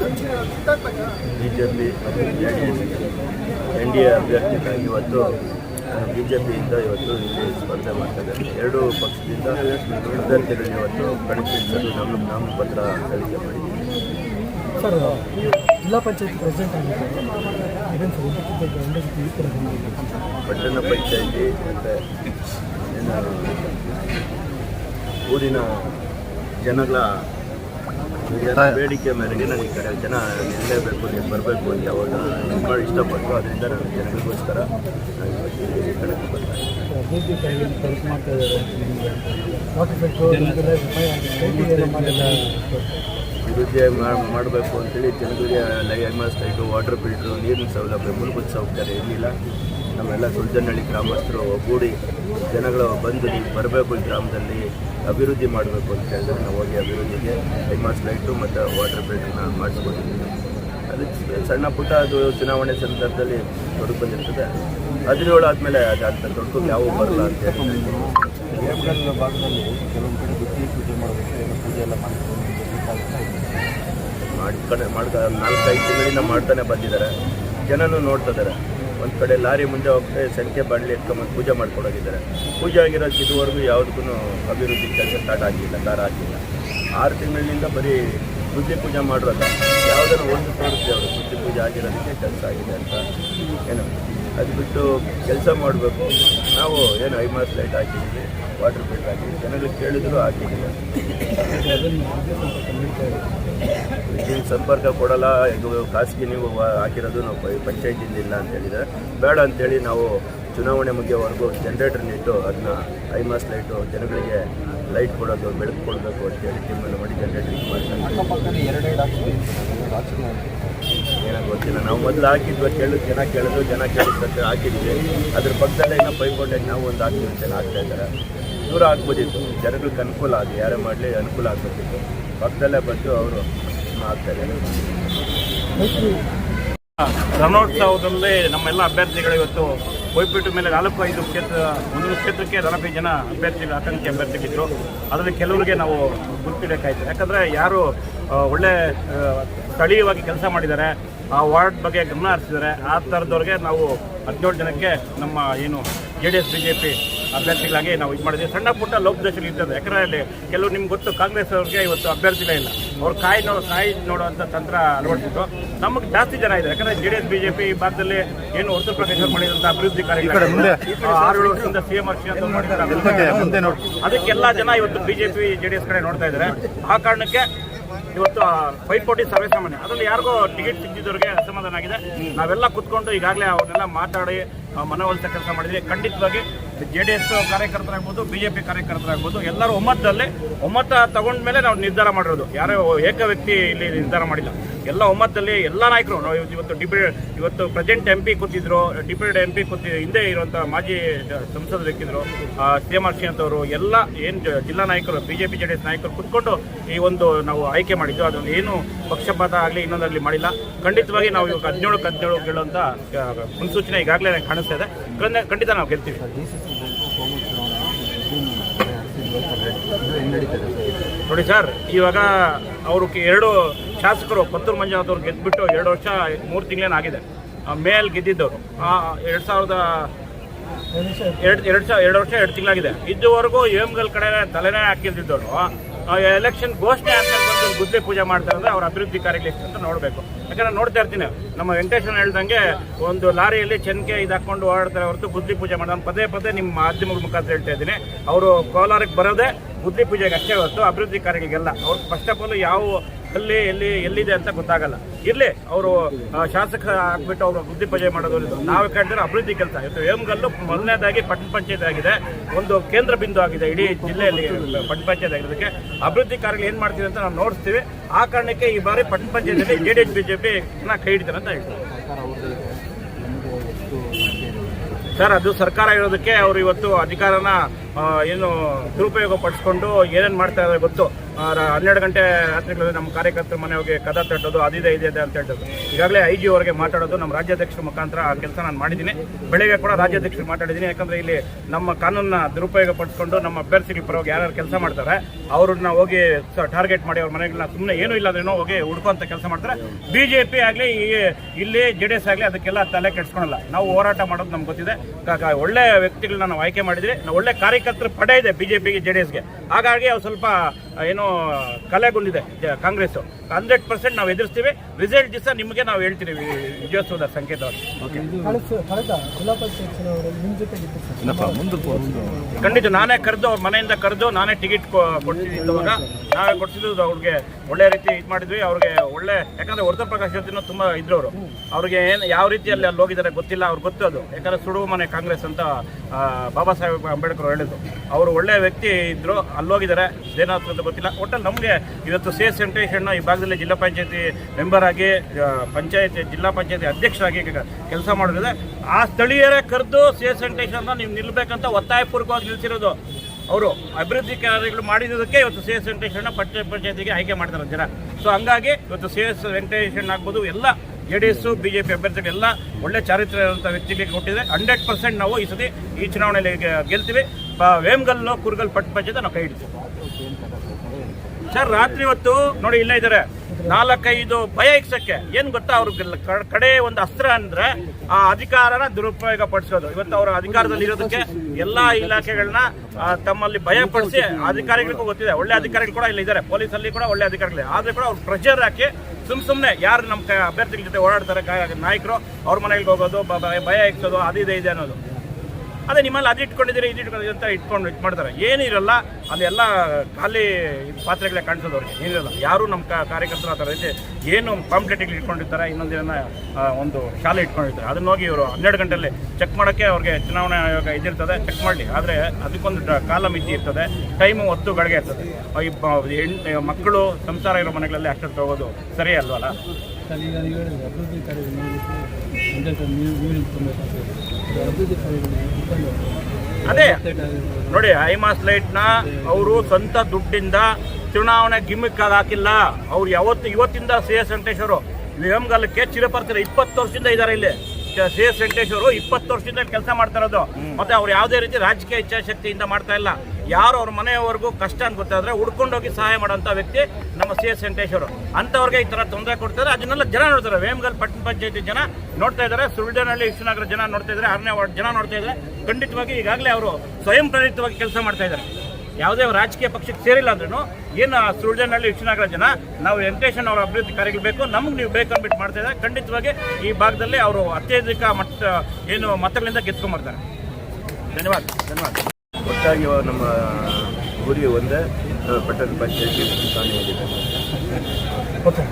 B J P ಮತ್ತು J D S N D A ಅಭ್ಯರ್ಥಿಗಾಗಿ ಇವತ್ತು B J ಪಿಯಿಂದ ಇವತ್ತು ಇಲ್ಲಿ ಸ್ಪರ್ಧೆ ಮಾಡ್ತಾರೆ ಎರಡೂ ಪಕ್ಷದಿಂದ ಅಭ್ಯರ್ಥಿಗಳು ಇವತ್ತು ಕಣಕ್ಕಿಳಿಸಲು ನಮ್ಮ ನಾಮಪತ್ರ ಸಲ್ಲಿಕೆ ಮಾಡಿದ್ದೀವಿ. ಸರ್ ಜಿಲ್ಲಾ ಪಂಚಾಯತ್ ಪ್ರೆಸಿಡೆಂಟ್ ಆಗಿದ್ದಾರೆ. ಪಟ್ಟಣ ಪಂಚಾಯಿತಿ ಮತ್ತು ಊರಿನ ಜನಗಳ ಬೇಡಿಕೆ ಮೇರೆಗೆ ನನಗೆ ಕಡೆ ಜನ ನಿಲ್ಲಲೇಬೇಕು ನೀವು ಬರಬೇಕು ಅಂತ ಅವಾಗ ತುಂಬ ಇಷ್ಟಪಟ್ಟು ಅದರಿಂದ ನಾನು ಜನಗಳಿಗೋಸ್ಕರ ನಾನು ಇವತ್ತು ಈ ಬರ್ತಾ ಅಭಿವೃದ್ಧಿ ಮಾಡಬೇಕು ಅಂತೇಳಿ ಜನಗಳಿಗೆ ಲೈಮಸ್ ಲೈಟು ವಾಟರ್ ಫಿಲ್ಟ್ರು, ನೀರಿನ ಸೌಲಭ್ಯ ಮೂಲಭೂತ ಸೌಕರ್ಯ ಇರಲಿಲ್ಲ ನಮ್ಮೆಲ್ಲ ಸುಲ್ಜನಹಳ್ಳಿ ಗ್ರಾಮಸ್ಥರು ಒಗ್ಗೂಡಿ ಜನಗಳು ಬಂದು ನೀವು ಬರಬೇಕು ಈ ಗ್ರಾಮದಲ್ಲಿ, ಅಭಿವೃದ್ಧಿ ಮಾಡಬೇಕು ಅಂತ ಹೇಳಿದ್ರೆ ನಾವು ಹೋಗಿ ಅಭಿವೃದ್ಧಿಗೆ ಲೈಮಸ್ ಲೈಟು ಮತ್ತು ವಾಟರ್ ಫಿಲ್ಟ್ರನ್ನ ಮಾಡಿಸ್ಕೊಂಡಿದ್ದೀವಿ ಅದು ಸಣ್ಣ ಪುಟ್ಟ ಅದು ಚುನಾವಣೆ ಸಂದರ್ಭದಲ್ಲಿ ತೊಡಕು ಬಂದಿರ್ತದೆ. ಹದಿನೇಳು ಆದಮೇಲೆ ಅದು ಅಂತ ತೊಡಕು ಯಾವ ಬರಲ್ಲ ಅಂತ ಹೇಳಿ ಭಾಗದಲ್ಲಿ ಕೆಲವೊಂದು ಕಡೆ ಪೂಜೆ ಮಾಡಬೇಕು, ಪೂಜೆ ಎಲ್ಲ ಮಾಡಬೇಕು ಮಾಡ್ಕೊಂಡು, ಮಾಡ್ಕ ನಾಲ್ಕೈದು ತಿಂಗಳಿಂದ ಮಾಡ್ತಾನೆ ಬಂದಿದ್ದಾರೆ. ಜನನೂ ನೋಡ್ತಾ ಇದ್ದಾರೆ. ಒಂದು ಕಡೆ ಲಾರಿ ಮುಂದೆ ಹೋಗ್ತಾ ಸಂಖ್ಯೆ ಬಾಣಲಿ ಎತ್ಕೊಂಬಂದು ಪೂಜೆ ಮಾಡ್ಕೊಡೋಗಿದ್ದಾರೆ ಪೂಜೆ ಆಗಿರೋ ಇದುವರೆಗೂ ಯಾವುದಕ್ಕೂ ಅಭಿವೃದ್ಧಿ ಕೆಲಸ ಸ್ಟಾರ್ಟ್ ಆಗಿಲ್ಲ ದಾರ ಆಗಿಲ್ಲ. ಆರು ತಿಂಗಳಿನಿಂದ ಬರೀ ಬುದ್ಧಿ ಪೂಜೆ ಮಾಡಿರೋದ ಯಾವುದನ್ನು ಒಂದು ಕೊಡುತ್ತೆ ಅವರು ಬುದ್ಧಿ ಪೂಜೆ ಆಗಿರೋದಕ್ಕೆ ಕೆಲಸ ಆಗಿದೆ ಅಂತ ಏನು. ಅದು ಬಿಟ್ಟು ಕೆಲಸ ಮಾಡಬೇಕು. ನಾವು ಏನು ಐ ಮಾಸ್ ಲೈಟ್ ಹಾಕಿದ್ದೀವಿ ವಾಟರ್ ಪ್ರೂಫ್ ಹಾಕಿದ್ವಿ ಜನಗಳು ಕೇಳಿದ್ರು ಹಾಕಿದ್ದೀವಿ. ಇಲ್ಲಿ ಸಂಪರ್ಕ ಕೊಡಲ್ಲ, ಇದು ಖಾಸಗಿ ನೀವು ಹಾಕಿರೋದು ನಾವು ಪಂಚಾಯತಿಯಿಂದ ಇಲ್ಲ ಅಂತ ಹೇಳಿದರೆ ಬೇಡ ಅಂತೇಳಿ ನಾವು ಚುನಾವಣೆ ಮುಗಿಯೋವರೆಗೂ ಜನ್ರೇಟರ್ ಅದನ್ನ ಐ ಮಾಸ್ ಲೈಟು ಜನಗಳಿಗೆ ಲೈಟ್ ಕೊಡೋದು, ಬೆಳಕು ಕೊಡಬೇಕು ಅಂತೇಳಿ ಟೀಮಲ್ಲಿ ಮಾಡಿ ಜನ್ರೇಟರ್ ಮಾಡ್ತಾರೆ ಏನೋ ಗೊತ್ತಿಲ್ಲ. ನಾವು ಮೊದಲು ಹಾಕಿದ್ವಿ ಕೇಳಿದ್ ಜನ ಕೇಳಿದ್ರು, ಜನ ಕೇಳಿದ್ರೆ ಹಾಕಿದ್ವಿ. ಅದ್ರ ಪಕ್ಕದಲ್ಲೇ ಏನೋ ಪೈಪೋಟೆಗೆ ನಾವು ಒಂದು ಹಾಕ್ತೀವಿ ಅಂತ ಹಾಕ್ತಾ ಇದ್ದಾರೆ. ದೂರ ಆಗ್ಬೋದಿತ್ತು ಜನಗಳಿಗೆ ಅನುಕೂಲ ಆಗಿ, ಯಾರೇ ಮಾಡಲಿ ಅನುಕೂಲ ಆಗ್ಬೋದಿತ್ತು ಪಕ್ಕದಲ್ಲೇ ಬಂದು ಅವರು ಆಗ್ತಾ ಇದ್ದಾರೆ. ರಣೋತ್ಸವದಲ್ಲಿ ನಮ್ಮೆಲ್ಲ ಅಭ್ಯರ್ಥಿಗಳು ಇವತ್ತು ಹೋಗ್ಬಿಟ್ಟು ಮೇಲೆ ನಾಲ್ಕು ಐದು ಕ್ಷೇತ್ರ, ಒಂದೊಂದು ಕ್ಷೇತ್ರಕ್ಕೆ ನಾಲ್ಕೈದು ಜನ ಅಭ್ಯರ್ಥಿಗಳು ಆಕಾಂಕ್ಷಿ ಅಭ್ಯರ್ಥಿಗಳಿದ್ರು ಅದರಲ್ಲಿ ಕೆಲವರಿಗೆ ನಾವು ಗುರುತಿಡಬೇಕಾಯ್ತು ಯಾಕಂದರೆ ಯಾರು ಒಳ್ಳೆ ಸ್ಥಳೀಯವಾಗಿ ಕೆಲಸ ಮಾಡಿದ್ದಾರೆ, ಆ ವಾರ್ಡ್ ಬಗ್ಗೆ ಗಮನ ಹರಿಸಿದ್ದಾರೆ, ಆ ಥರದವ್ರಿಗೆ ನಾವು ಹದಿನೇಳು ಜನಕ್ಕೆ ನಮ್ಮ ಏನು J D S, B J P ಅಭ್ಯರ್ಥಿಗಳಾಗಿ ನಾವು ಇದು ಮಾಡಿದ್ವಿ ಸಣ್ಣ ಪುಟ್ಟ ಲೋಕದರ್ಶನ ಇರ್ತದೆ. ಯಾಕಂದರೆ ಅಲ್ಲಿ ಕೆಲವು ನಿಮ್ಗೆ ಗೊತ್ತು ಕಾಂಗ್ರೆಸ್ ಅವ್ರಿಗೆ ಇವತ್ತು ಅಭ್ಯರ್ಥಿಗಳೇ ಇಲ್ಲ. ಅವ್ರು ಕಾಯಿ ನೋಡೋ ಕಾಯಿ ನೋಡುವಂಥ ತಂತ್ರ ಅಳವಡಿಸಿದ್ರು. ನಮಗೆ ಜಾಸ್ತಿ ಜನ ಇದೆ ಯಾಕಂದರೆ J D S B J P ಭಾಗದಲ್ಲಿ ಏನು ಹೊರತು ಪ್ರದೇಶ ಮಾಡಿದಂಥ ಅಭಿವೃದ್ಧಿ ಕಾರ್ಯಗಳು ಆರು ಏಳು ವರ್ಷದಿಂದ ಸಿ ಎಂ ಮಾಡಿದ್ದಾರೆ. ಅದಕ್ಕೆಲ್ಲ ಜನ ಇವತ್ತು ಬಿಜೆಪಿ ಜೆ ಡಿ ಎಸ್ ಕಡೆ ನೋಡ್ತಾ ಇದ್ದಾರೆ. ಆ ಕಾರಣಕ್ಕೆ ಇವತ್ತು ಪೈಪೋಟಿ ಸರ್ವೇಸಾಮಾನ್ಯ ಅದರಲ್ಲಿ ಯಾರಿಗೋ ಟಿಕೆಟ್ ಸಿಕ್ಕಿದವ್ರಿಗೆ ಅಸಮಾಧಾನ ಆಗಿದೆ. ನಾವೆಲ್ಲ ಕುತ್ಕೊಂಡು ಈಗಾಗಲೇ ಅವ್ರನ್ನೆಲ್ಲ ಮಾತಾಡಿ ಮನವೊಲಿಸೋ ಕೆಲಸ ಮಾಡಿದ್ವಿ. ಖಂಡಿತವಾಗಿ ಜೆ ಡಿ ಎಸ್ ಕಾರ್ಯಕರ್ತರಾಗ್ಬೋದು, ಬಿ ಜೆ ಪಿ ಕಾರ್ಯಕರ್ತರಾಗ್ಬೋದು, ಎಲ್ಲರೂ ಒಮ್ಮತದಲ್ಲಿ, ಒಮ್ಮತ ತಗೊಂಡ್ಮೇಲೆ ನಾವು ನಿರ್ಧಾರ ಮಾಡಿರೋದು. ಯಾರೋ ಏಕ ವ್ಯಕ್ತಿ ಇಲ್ಲಿ ನಿರ್ಧಾರ ಮಾಡಿಲ್ಲ. ಎಲ್ಲ ಒಮ್ಮತ್ತಲ್ಲಿ ಎಲ್ಲ ನಾಯಕರು ನಾವು ಇವತ್ತು ಡಿಪ್ಯೂ ಇವತ್ತು ಪ್ರೆಸೆಂಟ್ ಎಂ ಪಿ ಕೂತಿದ್ರು ಡಿಪ್ಯೂಟಿ ಎಂ ಪಿ ಕೂತಿ ಹಿಂದೆ ಇರುವಂಥ ಮಾಜಿ ಸಂಸದರು ಇಕ್ಕಿದ್ರು ಸಿ ಎಂ ಆರ್ ಅವರು ಎಲ್ಲ ಏನು ಜಿಲ್ಲಾ ನಾಯಕರು B J P J D S ನಾಯಕರು ಕುತ್ಕೊಂಡು ಈ ಒಂದು ನಾವು ಆಯ್ಕೆ ಮಾಡಿದ್ದು. ಅದನ್ನು ಏನು ಪಕ್ಷಪಾತ ಆಗಲಿ ಇನ್ನೊಂದರಲ್ಲಿ ಮಾಡಿಲ್ಲ. ಖಂಡಿತವಾಗಿ ನಾವು ಇವಾಗ ಹದಿನೇಳು ಹದಿನೇಳು ಗೆಲ್ಲುವಂಥ ಮುನ್ಸೂಚನೆ ಈಗಾಗಲೇ ಕಾಣಿಸ್ತಾ ಇದೆ. ಖಂಡಿತ- ನಾವು ಗೆಲ್ತೀವಿ. ನೋಡಿ ಸರ್ ಇವಾಗ ಅವರು ಎರಡು ಶಾಸಕರು ಪತ್ತೂರು ಮಂಜುನಾಥ್ ಅವ್ರು ಗೆದ್ದುಬಿಟ್ಟು ಎರಡು ವರ್ಷ, ಮೂರು ತಿಂಗಳೇನು ಆಗಿದೆ. ಮೇಲ್ ಗೆದ್ದಿದ್ದವರು. ಎರಡು ಸಾವಿರದ ಎರಡು ಎರಡು ಸಾವಿರ ಎರಡು ವರ್ಷ, ಎರಡು ತಿಂಗಳಾಗಿದೆ. ಇದುವರೆಗೂ ಏಮ್ಗಲ್ ಕಡೆ ತಲೆನೇ ಹಾಕಿದ್ದಿದ್ದವರು ಎಲೆಕ್ಷನ್ ಘೋಷಣೆ ಆದ್ಮೇಲೆ ಬಂದು ಗುದ್ದೆ ಪೂಜೆ ಮಾಡ್ತಾರೆ ಅಂದ್ರೆ ಅವ್ರ ಅಭಿವೃದ್ಧಿ ಕಾರ್ಯಗಳು ಅಂತ ನೋಡಬೇಕು. ಯಾಕಂದ್ರೆ ನೋಡ್ತಾ ಇರ್ತೀನಿ, ನಮ್ಮ ವೆಂಕಟೇಶನ್ ಹೇಳ್ದಂಗೆ ಒಂದು ಲಾರಿಯಲ್ಲಿ ಚೆನ್ಕೆ ಇದು ಹಾಕೊಂಡು ಓಡಾಡ್ತಾರೆ ಹೊರತು ಗುದ್ದಿ ಪೂಜೆ ಮಾಡೋದು ಪದೇ ಪದೇ ನಿಮ್ಮ ಮಾಧ್ಯಮದ ಮುಖಾಂತರ ಹೇಳ್ತಾ ಇದ್ದೀನಿ, ಅವರು ಕೋಲಾರಕ್ಕೆ ಬರೋದೇ ಬುದ್ಧಿ ಪೂಜೆಗೆ ಅಷ್ಟೇ ಹೊರತು ಅಭಿವೃದ್ಧಿ ಕಾರ್ಯಗಳಿಗೆಲ್ಲ. ಅವ್ರು ಫಸ್ಟ್ ಆಫ್ ಆಲ್ ಯಾವ ಅಲ್ಲಿ ಎಲ್ಲಿ ಎಲ್ಲಿದೆ ಅಂತ ಗೊತ್ತಾಗಲ್ಲ. ಇರ್ಲಿ, ಅವರು ಶಾಸಕ ಆಗ್ಬಿಟ್ಟು ಅವರು ಬುದ್ಧಿ ಪೂಜೆ ಮಾಡೋದು. ನಾವು ಕೇಳಿದ್ರೆ ಅಭಿವೃದ್ಧಿ ಕೆಲಸ. ಇವತ್ತು ವೇಮಗಲ್ಲು ಮೊದಲನೇದಾಗಿ ಪಟ್ಟಣ ಪಂಚಾಯತ್ ಆಗಿದೆ. ಒಂದು ಕೇಂದ್ರ ಬಿಂದು ಆಗಿದೆ ಇಡೀ ಜಿಲ್ಲೆಯಲ್ಲಿ ಪಟ್ಟಣ ಪಂಚಾಯತ್ ಆಗಿರೋದಕ್ಕೆ. ಅಭಿವೃದ್ಧಿ ಕಾರ್ಯಗಳು ಏನು ಮಾಡ್ತೀವಿ ಅಂತ ನಾವು ನೋಡ್ತೀವಿ ಆ ಕಾರಣಕ್ಕೆ ಈ ಬಾರಿ ಪಟ್ಟಣ panchayat J D S BJP ಕೈ ಹಿಡಿತಾರೆ ಅಂತ ಹೇಳ್ತಾರೆ? ಸರ್, ಅದು ಸರ್ಕಾರ ಇರೋದಕ್ಕೆ ಅವರು ಇವತ್ತು ಅಧಿಕಾರನ ಏನು ದುರುಪಯೋಗ ಪಡಿಸ್ಕೊಂಡು ಏನೇನು ಮಾಡ್ತಾ ಇದ್ದಾರೆ ಗೊತ್ತು. ಹನ್ನೆರಡು ಗಂಟೆ ರಾತ್ರಿಗಳಲ್ಲಿ ನಮ್ಮ ಕಾರ್ಯಕರ್ತರ ಮನೆ ಹೋಗಿ ಕದ ತಟ್ಟೋದು ಅದಿದೆ ಇದೆ ಅಂತ ಹೇಳೋದು ಈಗಾಗಲೇ ಐ ಜಿ ಅವರಿಗೆ ಮಾತಾಡೋದು ನಮ್ಮ ರಾಜ್ಯಾಧ್ಯಕ್ಷರ ಮುಖಾಂತರ ಆ ಕೆಲಸ ನಾನು ಮಾಡಿದ್ದೀನಿ. ಬೆಳಿಗ್ಗೆ ಕೂಡ ರಾಜ್ಯಾಧ್ಯಕ್ಷರು ಮಾತಾಡಿದ್ದೀನಿ. ಯಾಕಂದ್ರೆ ಇಲ್ಲಿ ನಮ್ಮ ಕಾನೂನನ್ನ ದುರುಪಯೋಗ ಪಡಿಸ್ಕೊಂಡು ನಮ್ಮ ಅಭ್ಯರ್ಥಿಗಳ ಪರವಾಗಿ ಯಾರ್ಯಾರು ಕೆಲಸ ಮಾಡ್ತಾರೆ, ಅವ್ರನ್ನ ಹೋಗಿ ಟಾರ್ಗೆಟ್ ಮಾಡಿ ಅವ್ರ ಮನೆಗಳನ್ನ ಸುಮ್ಮನೆ ಏನೂ ಇಲ್ಲದೇನೋ ಹೋಗಿ ಹುಡ್ಕೋಂತ ಕೆಲಸ ಮಾಡ್ತಾರೆ. ಬಿ ಜೆ ಪಿ ಆಗಲಿ ಇಲ್ಲಿ ಜೆ ಡಿ ಎಸ್ ಆಗಲಿ ಅದಕ್ಕೆಲ್ಲ ತಲೆ ಕೆಡ್ಸ್ಕೊಳಲ್ಲ. ನಾವು ಹೋರಾಟ ಮಾಡೋದು ನಮ್ಗೆ ಗೊತ್ತಿದೆ. ಒಳ್ಳೆ ವ್ಯಕ್ತಿಗಳನ್ನ ನಾವು ಆಯ್ಕೆ ಮಾಡಿದ್ರಿ ನಾವು ಒಳ್ಳೆ ಕಾರ್ಯಕರ್ತರ ಪಡೆ ಇದೆ ಬಿ ಜೆ ಡಿ ಎಸ್ಗೆ ಹಾಗಾಗಿ ಅವ್ರು ಸ್ವಲ್ಪ ಏನೋ ಕಲೆಗೊಂಡಿದೆ ಕಾಂಗ್ರೆಸ್. ಹಂಡ್ರೆಡ್ ಪರ್ಸೆಂಟ್ ನಾವು ಎದುರಿಸ್ತೀವಿ. ರಿಸಲ್ಟ್ ದಿವಸ ನಿಮಗೆ ನಾವು ಹೇಳ್ತೀವಿ ವಿಜಯೋತ್ಸವದ ಸಂಕೇತವಾಗಿ. ಖಂಡಿತ ನಾನೇ ಕರೆದು ಅವ್ರ ಮನೆಯಿಂದ ಕರೆದು ನಾನೇ ಟಿಕೆಟ್ ಕೊಡ್ತಿದ್ದಿದ್ದವಾಗ ನಾವೇ ಕೊಡ್ತಿದ್ದು ಅವ್ರಿಗೆ ಒಳ್ಳೆ ರೀತಿ ಇದು ಮಾಡಿದ್ವಿ. ಅವ್ರಿಗೆ ಒಳ್ಳೆ ಯಾಕಂದ್ರೆ ವರದ ಪ್ರಕಾಶ್ ಜೊತೆನೂ ತುಂಬಾ ಇದ್ರು ಅವರು ಅವ್ರಿಗೆ ಏನು ಯಾವ ರೀತಿಯಲ್ಲಿ ಅಲ್ಲಿ ಹೋಗಿದ್ದಾರೆ ಗೊತ್ತಿಲ್ಲ ಅವ್ರಿಗೆ ಗೊತ್ತು ಅದು. ಯಾಕಂದ್ರೆ ಸುಡುವ ಮನೆ ಕಾಂಗ್ರೆಸ್ ಅಂತ ಬಾಬಾ ಸಾಹೇಬ್ ಅಂಬೇಡ್ಕರ್ ಹೇಳಿದ್ರು. ಅವರು ಒಳ್ಳೆ ವ್ಯಕ್ತಿ ಇದ್ರು ಅಲ್ಲಿ ಹೋಗಿದ್ದಾರೆ. ಏನಾಗ್ತದೆ ಅಂತ ಗೊತ್ತಿಲ್ಲ. ಒಟ್ಟಲ್ಲಿ ನಮಗೆ ಇವತ್ತು ಸಿ ಎಸ್ ಈ ಭಾಗದಲ್ಲಿ ಜಿಲ್ಲಾ ಪಂಚಾಯತಿ ಮೆಂಬರ್ ಆಗಿ ಪಂಚಾಯತ್, ಜಿಲ್ಲಾ ಪಂಚಾಯತಿ ಅಧ್ಯಕ್ಷರಾಗಿ ಕೆಲಸ ಮಾಡೋದಿದೆ ಆ ಸ್ಥಳೀಯರೇ ಕರೆದು ಸಿ ಎಸ್ ನೀವು ನಿಲ್ಲಬೇಕಂತ ಒತ್ತಾಯಪೂರ್ವಕವಾಗಿ ನಿಲ್ಲಿಸಿರೋದು ಅವರು ಅಭಿವೃದ್ಧಿ ಕಾರ್ಯಗಳು ಮಾಡಿದ್ದಕ್ಕೆ ಇವತ್ತು ಸಿ ಎಸ್ ಪಂಚಾಯತ್ ಪಂಚಾಯತಿಗೆ ಆಯ್ಕೆ ಮಾಡ್ತಾರೆ ಜನ. ಸೊ ಹಂಗಾಗಿ ಇವತ್ತು ಸಿ ಎಸ್ ವೆಂಕಟೇಶಣ್ಣ ಆಗ್ಬೋದು, ಎಲ್ಲ J D S, B J P ಅಭ್ಯರ್ಥಿಗಳೆಲ್ಲ ಒಳ್ಳೆ ಚಾರಿತ್ರ್ಯ ಇರುವಂಥ ವ್ಯಕ್ತಿಗಳಿಗೆ ಕೊಟ್ಟಿದೆ. ಹಂಡ್ರೆಡ್ ಪರ್ಸೆಂಟ್ ನಾವು ಈ ಸತಿ ಈ ಚುನಾವಣೆಯಲ್ಲಿ ಗೆಲ್ತೀವಿ. ವೇಮ್ಗಲ್ಲು, ಕುರ್ಗಲ್ ಪಟ್ ಪಂಚಾಯತ್ ನಾವು ಕೈ ಹಿಡಿತೀವಿ. ಸರ್, ರಾತ್ರಿ ಹೊತ್ತು ನೋಡಿ ಇಲ್ಲ ಇದ್ದಾರೆ. ನಾಲ್ಕೈದು ಭಯ ಇಕ್ಸಕ್ಕೆ ಏನ್ ಗೊತ್ತಾ ಅವ್ರ ಕಡೆ ಒಂದು ಅಸ್ತ್ರ ಅಂದ್ರೆ ಆ ಅಧಿಕಾರನ ದುರುಪಯೋಗ ಪಡಿಸೋದು. ಇವತ್ತು ಅವರ ಅಧಿಕಾರದಲ್ಲಿ ಇರೋದಕ್ಕೆ ಎಲ್ಲಾ ಇಲಾಖೆಗಳನ್ನ ತಮ್ಮಲ್ಲಿ ಭಯ ಪಡಿಸಿ ಅಧಿಕಾರಿಗಳಿಗೂ ಗೊತ್ತಿದೆ. ಒಳ್ಳೆ ಅಧಿಕಾರಿಗಳು ಕೂಡ ಇಲ್ಲಿ ಪೊಲೀಸ್ ಅಲ್ಲಿ ಕೂಡ ಒಳ್ಳೆ ಅಧಿಕಾರಿಗಳಿದೆ. ಆದ್ರೆ ಕೂಡ ಅವ್ರು ಪ್ರೆಷರ್ ಹಾಕಿ ಸುಮ್ ಸುಮ್ಮನೆ ಯಾರು ನಮ್ಮ ಅಭ್ಯರ್ಥಿಗಳ ಜೊತೆ ಓಡಾಡ್ತಾರೆ ನಾಯಕರು, ಅವ್ರ ಮನೆಗೆ ಹೋಗೋದು ಭಯ ಇಕ್ಸೋದು ಅದಿದೆ ಇದೆ ಅನ್ನೋದು. ಅದೇ ನಿಮ್ಮಲ್ಲಿ ಅದು ಇಟ್ಕೊಂಡಿದ್ದೀರಿ, ಇದು ಇಟ್ಕೊಂಡಿದ್ದೀರಿ ಅಂತ ಇಟ್ಕೊಂಡು ಇದು ಮಾಡ್ತಾರೆ. ಏನಿರಲ್ಲ ಅದೆಲ್ಲ ಖಾಲಿ ಪಾತ್ರೆಗಳೇ ಕಾಣಿಸೋದು ಅವ್ರಿಗೆ ಏನಿರಲ್ಲ ಯಾರು ನಮ್ಮ ಕಾರ್ಯಕರ್ತರು ಆ ಥರ ಇದೆ. ಏನು ಪಾಂಪ್ಲೆಟ್ಗಳು ಇಟ್ಕೊಂಡಿರ್ತಾರೆ ಇನ್ನೊಂದೇನ ಒಂದು ಶಾಲೆ ಇಟ್ಕೊಂಡಿರ್ತಾರೆ. ಅದನ್ನ ಹೋಗಿ ಇವರು ಹನ್ನೆರಡು ಗಂಟೆಯಲ್ಲಿ ಚೆಕ್ ಮಾಡೋಕ್ಕೆ ಅವ್ರಿಗೆ ಚುನಾವಣಾ ಆಯೋಗ ಇದಿರ್ತದೆ ಚೆಕ್ ಮಾಡಲಿ. ಆದರೆ ಅದಕ್ಕೊಂದು ಕಾಲ ಮಿತಿ ಇರ್ತದೆ ಟೈಮು ಹೊತ್ತು ಗಳಿಗೆ ಇರ್ತದೆ. ಬ- ಮಕ್ಕಳು ಸಂಸಾರ ಇರೋ ಮನೆಗಳಲ್ಲಿ ಅಷ್ಟೊತ್ತು ಹೋಗೋದು ಸರಿ ಅಲ್ವಲ್ಲ? ಅದೇ ನೋಡಿ ಐಮಾಸ್ ಲೈಟ್ನ ಅವರು ಸ್ವಂತ ದುಡ್ಡಿಂದ ಚುನಾವಣೆ ಗಿಮ್ಮಿಕ್ ಆಗಿ ಹಾಕಿಲ್ಲ. ಅವ್ರು ಯಾವತ್ತು ಇವತ್ತಿಂದ ಸಿ ಎಸ್ ವೆಂಕಟೇಶ್ವರು ಅವರು ವಿಹಂಗಲಕ್ಕೆ ಚಿರಪರ್ತಾರೆ ಇಪ್ಪತ್ತು ವರ್ಷದಿಂದ ಇದ್ದಾರೆ ಇಲ್ಲಿ. ಸಿ ಎಸ್ ವೆಂಕಟೇಶ್ ಅವರು ಇಪ್ಪತ್ತು ವರ್ಷದಿಂದ ಕೆಲಸ ಮಾಡ್ತಾ ಇರೋದು. ಮತ್ತೆ ಅವ್ರು ಯಾವುದೇ ರೀತಿ ರಾಜಕೀಯ ಇಚ್ಛಾಶಕ್ತಿಯಿಂದ ಮಾಡ್ತಾ ಇಲ್ಲ. ಯಾರು ಅವ್ರ ಮನೆಯವರೆಗೂ ಕಷ್ಟ ಅಂತ ಗೊತ್ತಾದ್ರೆ ಹುಡ್ಕೊಂಡೋಗಿ ಸಹಾಯ ಮಾಡೋಂಥ ವ್ಯಕ್ತಿ ನಮ್ಮ ಸಿ ಎಸ್ ವೆಂಕಟೇಶ್ ಅಂಥವ್ರಿಗೆ ಈ ಥರ ತೊಂದರೆ ಕೊಡ್ತಾರೆ ಅದನ್ನೆಲ್ಲ ಜನ ನೋಡ್ತಾರೆ. ವೇಮಗಲ್ ಪಟ್ಟಣ ಪಂಚಾಯತಿ ಜನ ನೋಡ್ತಾ ಇದ್ದಾರೆ ಸುಳ್ಳ್ಯನಹಳ್ಳಿ ವಿಶ್ವನಗರ ಜನ ನೋಡ್ತಾ ಇದ್ದಾರೆ ಆರನೇ ವಾರ್ಡ್ ಜನ ನೋಡ್ತಾ ಇದ್ದಾರೆ ಖಂಡಿತವಾಗಿ ಈಗಾಗಲೇ ಅವರು ಸ್ವಯಂ ಪ್ರೇರಿತವಾಗಿ ಕೆಲಸ ಮಾಡ್ತಾ ಇದ್ದಾರೆ ಯಾವುದೇ ರಾಜಕೀಯ ಪಕ್ಷಕ್ಕೆ ಸೇರಿಲ್ಲ ಅಂದ್ರೂ ಏನು ಸುಳ್ಳ್ಯನಹಳ್ಳಿ ವಿಶ್ವನಗರ ಜನ, ನಾವು ವೆಂಕಟೇಶನ್ ಅವರ ಅಭಿವೃದ್ಧಿ ಕಾರ್ಯಗಳು ಬೇಕು, ನಮ್ಗೆ ನೀವು ಬೇಕು ಅಂದ್ಬಿಟ್ಟು ಮಾಡ್ತಾ ಇದ್ದಾರೆ ಖಂಡಿತವಾಗಿ ಈ ಭಾಗದಲ್ಲಿ ಅವರು ಅತ್ಯಧಿಕ ಮಟ್ಟ, ಏನು ಮತಗಳಿಂದ ಗೆದ್ಕೊಂಬರ್ತಾರೆ. ಧನ್ಯವಾದ ಧನ್ಯವಾದ. ಒಟ್ಟಾಗಿ ನಮ್ಮ ಗುರಿ ಒಂದೇ ಪಟ್ಟಣ ಪಂಚಾಯತಿ ಓಕೆ.